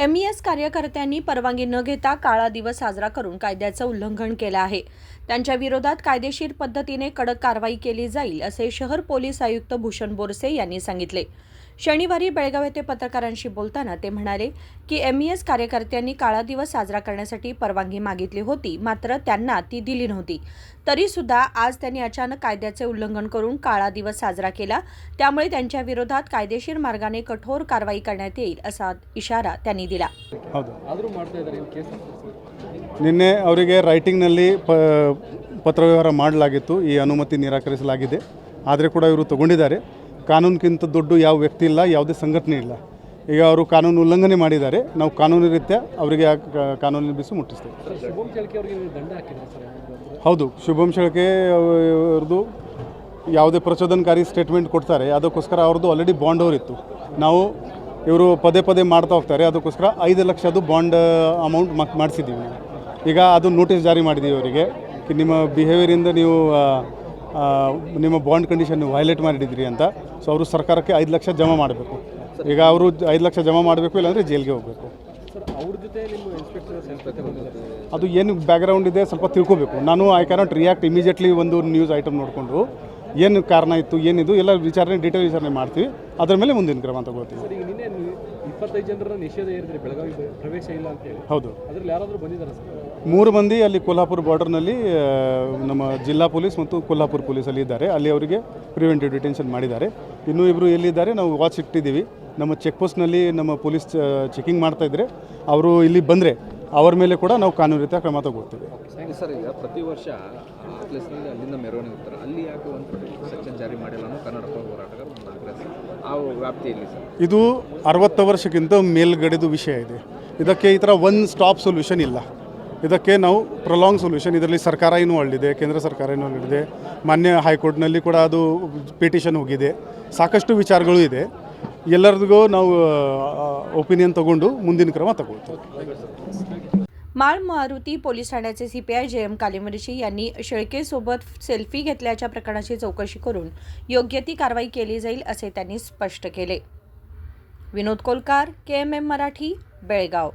M E S कार्यकर्त्यांनी परवानगी न घेता काळा दिवस साजरा करून कायद्याचं उल्लंघन केलं आहे. त्यांच्या विरोधात कायदेशीर पद्धतीने कडक कारवाई केली जाईल असे शहर पोलीस आयुक्त भूषण बोरसे यांनी सांगितले. शनिवारी बेळगाव येथे पत्रकारांशी बोलताना ते म्हणाले की एम ई एस कार्यकर्त्यांनी काळा दिवस साजरा करण्यासाठी परवानगी मागितली होती मात्र त्यांना ती दिली नव्हती तरी सुद्धा आज त्यांनी अचानक कायद्याचे उल्लंघन करून काळा दिवस साजरा केला त्यामुळे त्यांच्या विरोधात कायदेशीर मार्गाने कठोर कारवाई करण्यात येईल असा इशारा त्यांनी दिला ಹೌದು ಆದರೂ ಮಾಡ್ತಾ ಇದ್ದಾರೆ ಏನು ಕೇಸ್ ನಿನ್ನೆ ಅವರಿಗೆ ರೈಟಿಂಗ್ನಲ್ಲಿ ಪ ಪತ್ರವ್ಯವಹಾರ ಮಾಡಲಾಗಿತ್ತು ಈ ಅನುಮತಿ ನಿರಾಕರಿಸಲಾಗಿದೆ ಆದರೆ ಕೂಡ ಇವರು ತಗೊಂಡಿದ್ದಾರೆ ಕಾನೂನಿಗಿಂತ ದೊಡ್ಡ ಯಾವ ವ್ಯಕ್ತಿ ಇಲ್ಲ ಯಾವುದೇ ಸಂಘಟನೆ ಇಲ್ಲ. ಈಗ ಅವರು ಕಾನೂನು ಉಲ್ಲಂಘನೆ ಮಾಡಿದ್ದಾರೆ. ನಾವು ಕಾನೂನು ರೀತ್ಯ ಅವರಿಗೆ ಕಾನೂನಿನ ಬಿಸಿ ಮುಟ್ಟಿಸ್ತೇವೆ. ಹೌದು ಶುಭಂ ಶೆಳ್ಕೆ ಅವ್ರದ್ದು ಯಾವುದೇ ಪ್ರಚೋದನಕಾರಿ ಸ್ಟೇಟ್ಮೆಂಟ್ ಕೊಡ್ತಾರೆ. ಅದಕ್ಕೋಸ್ಕರ ಅವ್ರದ್ದು ಆಲ್ರೆಡಿ ಬಾಂಡ್ ಅವರಿತ್ತು. ನಾವು ಇವರು ಪದೇ ಪದೇ ಮಾಡ್ತಾ ಹೋಗ್ತಾರೆ. ಅದಕ್ಕೋಸ್ಕರ ಐದು ಲಕ್ಷದ್ದು ಬಾಂಡ್ ಅಮೌಂಟ್ ಮಕ್ ಮಾಡಿಸಿದ್ದೀವಿ. ಈಗ ಅದು ನೋಟಿಸ್ ಜಾರಿ ಮಾಡಿದ್ದೀವಿ ಅವರಿಗೆ. ನಿಮ್ಮ ಬಿಹೇವಿಯರಿಂದ ನೀವು ನಿಮ್ಮ ಬಾಂಡ್ ಕಂಡೀಷನ್ ವೈಲೇಟ್ ಮಾಡಿದ್ರಿ ಅಂತ. ಸೊ ಅವರು ಸರ್ಕಾರಕ್ಕೆ ಐದು ಲಕ್ಷ ಜಮಾ ಮಾಡಬೇಕು. ಈಗ ಅವರು ಐದು ಲಕ್ಷ ಜಮಾ ಮಾಡಬೇಕು ಇಲ್ಲಾಂದರೆ ಜೈಲಿಗೆ ಹೋಗಬೇಕು. ಅದು ಏನು ಬ್ಯಾಕ್ಗ್ರೌಂಡ್ ಇದೆ ಸ್ವಲ್ಪ ತಿಳ್ಕೊಬೇಕು. ನಾನು ಐ ಕ್ಯಾನಾಟ್ ರಿಯಾಕ್ಟ್ ಇಮಿಡಿಯೇಟ್ಲಿ ಒಂದು ನ್ಯೂಸ್ ಐಟಮ್ ನೋಡಿಕೊಂಡು ಏನು ಕಾರಣ ಇತ್ತು ಏನಿದು ಎಲ್ಲ ವಿಚಾರಣೆ ಡೀಟೇಲ್ ವಿಚಾರಣೆ ಮಾಡ್ತೀವಿ. ಅದರ ಮೇಲೆ ಮುಂದಿನ ಕ್ರಮ ತಗೋತೀವಿ. ಸರ್ ಈಗ ನಿನ್ನೆ ನೀವು ಇಪ್ಪತ್ತೈದು ಜನರ ನಿಷೇಧ ಬೆಳಗಾವಿ ಪ್ರವೇಶ ಇಲ್ಲ ಅಂತೇಳಿ. ಹೌದು. ಅದರಲ್ಲಿ ಯಾರಾದರೂ ಬಂದಿದ್ದಾರೆ ಮೂರು ಮಂದಿ ಅಲ್ಲಿ ಕೊಲ್ಹಾಪುರ ಬಾರ್ಡರ್ನಲ್ಲಿ ನಮ್ಮ ಜಿಲ್ಲಾ ಪೊಲೀಸ್ ಮತ್ತು ಕೊಲ್ಹಾಪುರ ಪೊಲೀಸಲ್ಲಿ ಇದ್ದಾರೆ. ಅಲ್ಲಿ ಅವರಿಗೆ ಪ್ರಿವೆಂಟಿವ್ ಡಿಟೆನ್ಷನ್ ಮಾಡಿದ್ದಾರೆ. ಇನ್ನೂ ಇಬ್ಬರು ಎಲ್ಲಿದ್ದಾರೆ ನಾವು ವಾಚ್ ಇಟ್ಟಿದ್ದೀವಿ. ನಮ್ಮ ಚೆಕ್ ಪೋಸ್ಟ್ನಲ್ಲಿ ನಮ್ಮ ಪೊಲೀಸ್ ಚೆಕಿಂಗ್ ಮಾಡ್ತಾ ಇದ್ದರೆ ಅವರು ಇಲ್ಲಿ ಬಂದರೆ ಅವ್ರ ಮೇಲೆ ಕೂಡ ನಾವು ಕಾನೂನು ರೀತಿಯ ಕ್ರಮ ತಗೋತೀವಿ ಸರ್ ಈಗ ಪ್ರತಿ ವರ್ಷ ಅಲ್ಲಿಂದ ಮೆರವಣಿಗೆ ಹೋಗ್ತಾರೆ. ಅಲ್ಲಿ ಯಾಕೆ ಒಂದು ಸೆಕ್ಷನ್ ಜಾರಿ ಮಾಡಿಲ್ಲ ಕನ್ನಡ. ಆ ವ್ಯಾಪ್ತಿಯಲ್ಲಿ ಇದು ಅರವತ್ತು ವರ್ಷಕ್ಕಿಂತ ಮೇಲ್ಗಡೆದು ವಿಷಯ ಇದೆ. ಇದಕ್ಕೆ ಈ ಥರ ಒನ್ ಸ್ಟಾಪ್ ಸೊಲ್ಯೂಷನ್ ಇಲ್ಲ. ಇದಕ್ಕೆ ನಾವು ಪ್ರೊಲಾಂಗ್ ಸೊಲ್ಯೂಷನ್ ಇದರಲ್ಲಿ ಸರ್ಕಾರ ಇನ್ವಾಲ್ವ್ ಇದೆ ಕೇಂದ್ರ ಸರ್ಕಾರ ಇನ್ವಾಲ್ವ್ ಇದೆ ಮಾನ್ಯ ಹೈಕೋರ್ಟ್ನಲ್ಲಿ ಕೂಡ ಅದು ಪಿಟಿಷನ್ ಹೋಗಿದೆ ಸಾಕಷ್ಟು ವಿಚಾರಗಳು ಇದೆ ಎಲ್ಲರಿಗೂ ನಾವು ಒಪಿನಿಯನ್ ತಗೊಂಡು ಮುಂದಿನ ಕ್ರಮ ತಗೊಳ್ತೀವಿ माळ मारुती पोलीस ठाण्याचे सीपीआय जे एम कालिमर्शी यांनी शेळकेसोबत सेल्फी घेतल्याच्या प्रकरणाची चौकशी करून योग्य ती कारवाई केली जाईल असे त्यांनी स्पष्ट केले Vinod Kolkar K M M Marathi Belgaum